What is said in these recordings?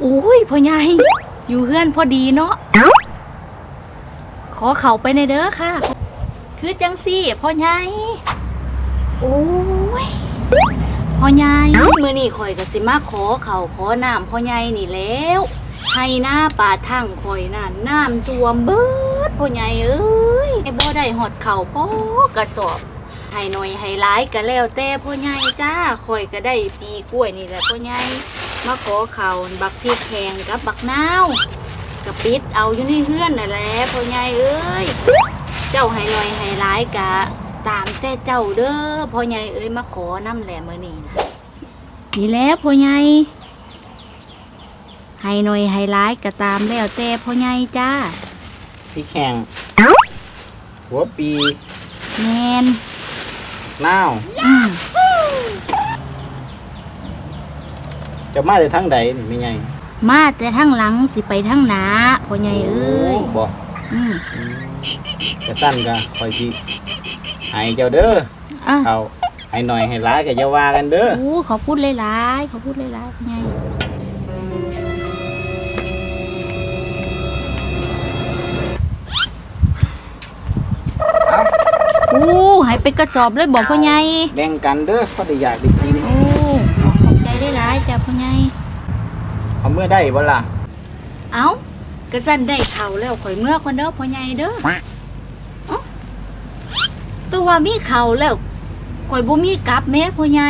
โอ้ยพ่อใหญ่อยู่เฮือนพอดีเนาะขอเข้าไปในเด้อค่ะ คือจังสี่พ่อใหญ่โอ้ยพ่อใหญ่มื้อนี้ข่อยก็สิมาขอเขาวขอน้ำพ่อใหญ่นี่แล้วให้หน้าป่าทั้งข่อยน่ะน้ำท่วมเบิดพ่อใหญ่เอ้ยบ่ได้หอดเข่าวพอกระสอบให้หน่อยให้ร้ายก็แล้วแต่พ่อใหญ่จ้าข่อยก็ได้ปีกล้วยนี่แหละพ่อใหญ่ มาขอเขาวบักพริกแห้งกับบักนาวกับปิดเอาอยู่ในเฮือนนั่นแหละพ่อใหญ่เอ้ย เจ้าให้หน่อยให้ร้ายกะ ตามแต่เจ้าเด้อพ่อใหญ่เอ้ยมาขอน้ำแหลมมื้อนี้นะนี่แหล้วพ่อใหญ่ให้หน่อยให้ร้ายก็ตามแล้วแต่พ่อใหญ่จ้าพี่แข่งหัวปีแมนนาว อืม จะมาแต่ทั้งใดนี่ไม่ไงมาแต่ทั้งหลังสิไปทั้งหนาพ่อใหญ่เอ้ยบอกอืมจะสั้นก็คอยสิให้เจ้าเด้ออะเอาให้หน่อยให้ร้ายก็จะว่ากันเด้อ โอ้ขอพูดหลายๆขอพูดหลายๆพ่อใหญ่โอ้ใหายเป็นกระสอบเลยบอกพ่อใหญ่แบ่งกันเด้อพอได้อยากได้กินโอ้ขอขอบใจได้หลายๆจ้ะพ่อใหญ่ เอาเมื่อได้บ่ล่ะเอ้ากระสันได้เข่าแล้วข่อยเมื่อคนเด้อพ่อใหญ่เด้อเอ้าตัวมีเข่าแล้วข่อยบ่มีกลับแม่พ่อใหญ่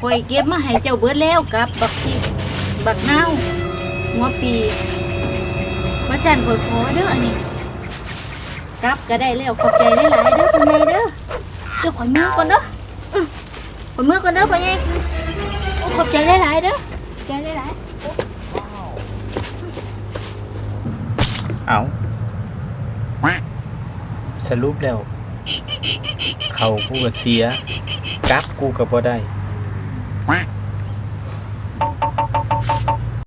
ข่อยเก็บมาให้เจ้าเบิดแล้วกับบักพริกบักนาวหัวปีมาจันข่อยขอเด้ออันนี้กลับก็ได้แล้วขอบใจได้หลายๆเด้อพ่อใหญ่เด้อเดี๋ยวข่อยเมื่อก่อนเด้ออื้อข่อยเมื่อก่อนเด้อพ่อใหญ่โอ้ ขอบใจได้หลายๆเด้อขอบใจได้หลายเอาสรุปแล้ว เขากูก็เสีย กลับกูก็บ่ได้